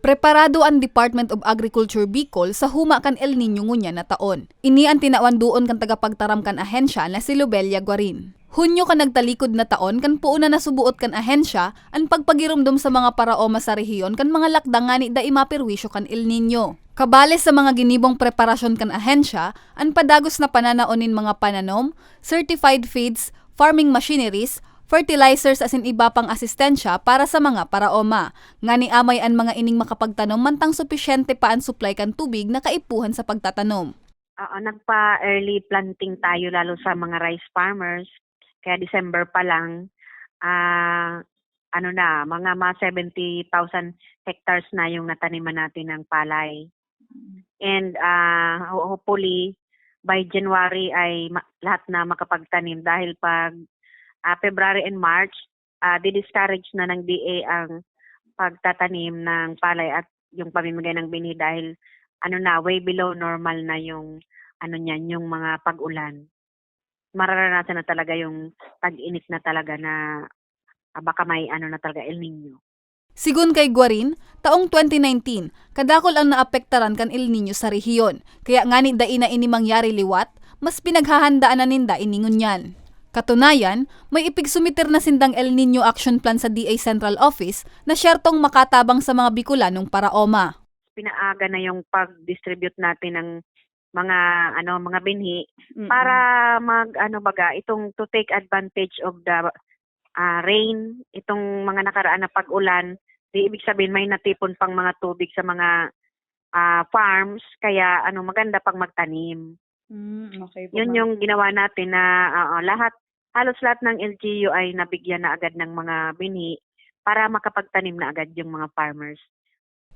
Preparado ang Department of Agriculture Bicol sa huma kan El Nino ngunya na taon. Ini ang tinawan doon kan tagapagtaram kan ahensya na si Lobelia Guarin. Hunyo kan nagtalikod na taon kan puuna na subuot kan ahensya ang pagpagirumdum sa mga paraoma sa rehiyon kan mga lakdangani da imapirwisyo kan El Nino. Kabale sa mga ginibong preparasyon kan ahensya, ang padagos na pananaonin mga pananom, certified feeds, farming machineries, fertilizers as in iba pang asistensya para sa mga paraoma. Nga ni amay ang mga ining makapagtanom mantang supisyente pa ang supply kan tubig na kaipuhan sa pagtatanom. Oo, nagpa-early planting tayo lalo sa mga rice farmers. Kaya December pa lang, ah ano na, mga mga 70,000 hectares na yung nataniman natin ng palay. And ah ho- hopefully, by January ay lahat na makapagtanim dahil pag ah, February and March, ah di-discourage na ng DA ang pagtatanim ng palay at yung pamimigay ng bini dahil ano na, way below normal na yung ano niyan, yung mga pag-ulan. Mararanasan na talaga yung tag-init na talaga na ah, baka may ano na talaga El Nino. Sigun kay Guarin, taong 2019, kadakol ang naapektaran kan El Nino sa rehiyon. Kaya ngani dai na ini mangyari liwat, mas pinaghahandaan na ninda iningon yan. Katunayan, may ipigsumiter na sindang El Nino Action Plan sa DA Central Office na syertong makatabang sa mga Bicolanong paraoma. Pinaaga na yung pag-distribute natin ng mga ano mga binhi Mm. para mag ano baga itong to take advantage of the ah, rain itong mga nakaraan na pag-ulan di ibig sabihin may natipon pang mga tubig sa mga ah, farms kaya ano maganda pang magtanim Mm, okay yun yung ginawa natin na oo, lahat halos lahat ng LGU ay nabigyan na agad ng mga binhi para makapagtanim na agad yung mga farmers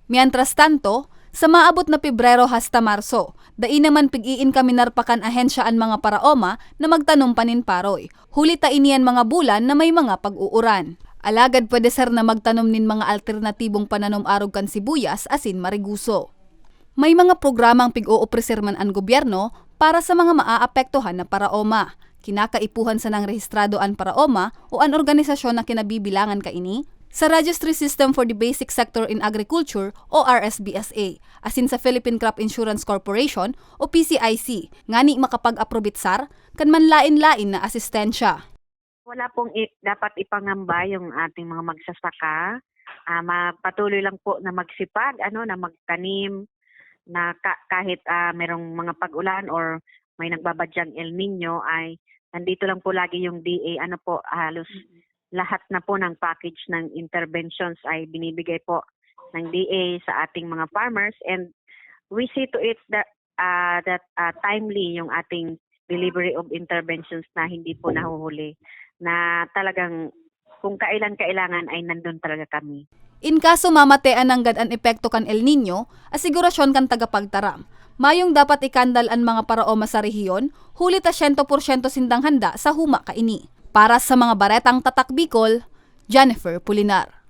Mientras tanto, sa maabot na Pebrero hasta Marso, dai naman pig-iin kami narpakan ahensya ang mga paraoma na magtanom panin paroy. Huli ta iniyan mga bulan na may mga pag-uuran. Alagad pwede ser na magtanom nin mga alternatibong pananom arog kan sibuyas asin mariguso. May mga programang pig-oopreser man ang gobyerno para sa mga maaapektuhan na paraoma. Kinakaipuhan sa ng rehistrado an paraoma o an organisasyon na kinabibilangan kaini sa Registry System for the Basic Sector in Agriculture o RSBSA, asin sa Philippine Crop Insurance Corporation o PCIC, ngani makapag-aprobitsar kan manlain-lain na asistensya. wala pong i- dapat ipangamba yung ating mga magsasaka Ah, mapatuloy lang po na magsipag ano na magtanim na ka- kahit ah, merong mga pag-ulan or may nagbabadyang El Nino ay nandito lang po lagi yung DA ano po halos lahat na po ng package ng interventions ay binibigay po ng DA sa ating mga farmers. And we see to it that ah, that ah, timely yung ating delivery of interventions na hindi po nahuhuli na talagang kung kailan kailangan ay nandun talaga kami. In kaso mamatean ng gad epekto kan El Nino, asigurasyon kan tagapagtaram. Mayong dapat ikandal ang mga paraoma sa rehiyon, huli ta 100% sindang handa sa huma kaini. Para sa mga baretang tatak Bicol, Jennifer Pulinar.